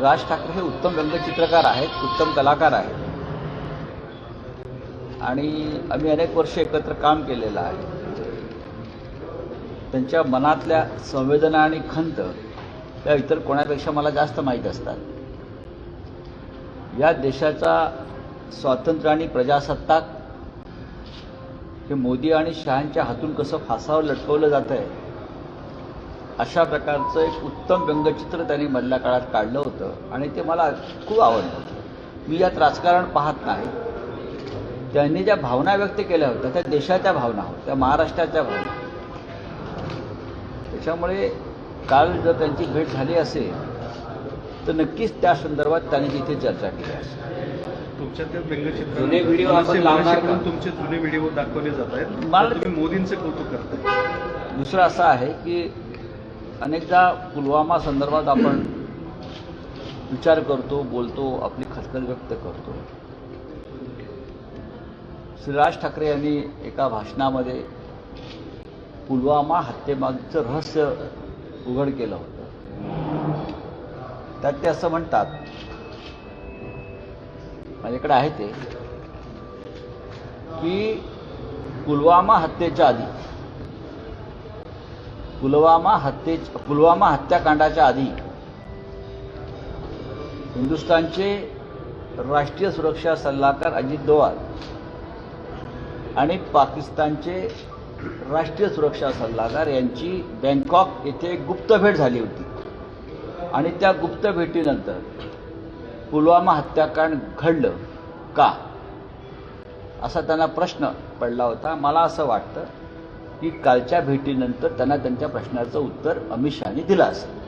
राज ठाकरे हे उत्तम व्यंगचित्रकार आहेत उत्तम कलाकार आहेत. आणि आम्ही अनेक वर्ष एकत्र काम केलेलं आहे. त्यांच्या मनातल्या संवेदना आणि खंत त्या इतर कोणापेक्षा मला जास्त माहीत असतात. या देशाचा स्वातंत्र्य आणि प्रजासत्ताक हे मोदी आणि शहांच्या हातून कसं फासावर लटकवलं जात आहे अशा प्रकारचं एक उत्तम व्यंगचित्र त्यांनी मधल्या काळात काढलं होतं आणि ते मला खूप आवडलं मी यात राजकारण पाहत नाही. त्यांनी ज्या भावना व्यक्त केल्या होत्या त्या देशाच्या भावना होत्या महाराष्ट्राच्या भावना. त्याच्यामुळे काल जर त्यांची भेट झाली असेल तर नक्कीच त्या संदर्भात त्यांनी तिथे चर्चा केली असेल. तुमच्या त्या व्यंगचित्र जुने व्हिडिओ आपण लावणार का? तुमचे जुने व्हिडिओ दाखवले जात आहेत. मला- तुम्ही मोदींचे कौतुक करताय. दुसरं असं आहे की अनेकदा पुलवामा संदर्भात आपण विचार करतो बोलतो आपली खतखत व्यक्त करतो. श्री राज ठाकरे यांनी एका भाषणामध्ये पुलवामा हत्येमागचं रहस्य उघड केलं होतं. त्यात ते असं म्हणतात माझ्याकडे आहे ते की पुलवामा हत्येच्या आधी पुलवामा हत्ये पुलवामा हत्याकांडाच्या आधी हिंदुस्थानचे राष्ट्रीय सुरक्षा सल्लागार अजित डोवाल आणि पाकिस्तानचे राष्ट्रीय सुरक्षा सल्लागार यांची बँकॉक येथे गुप्त भेट झाली होती. आणि त्या गुप्त भेटीनंतर पुलवामा हत्याकांड घडलं का? असा त्यांना प्रश्न पडला होता. मला असं वाटतं की कालच्या भेटीनंतर त्यांना त्यांच्या प्रश्नाचं उत्तर अमित शहानी दिलं असेल.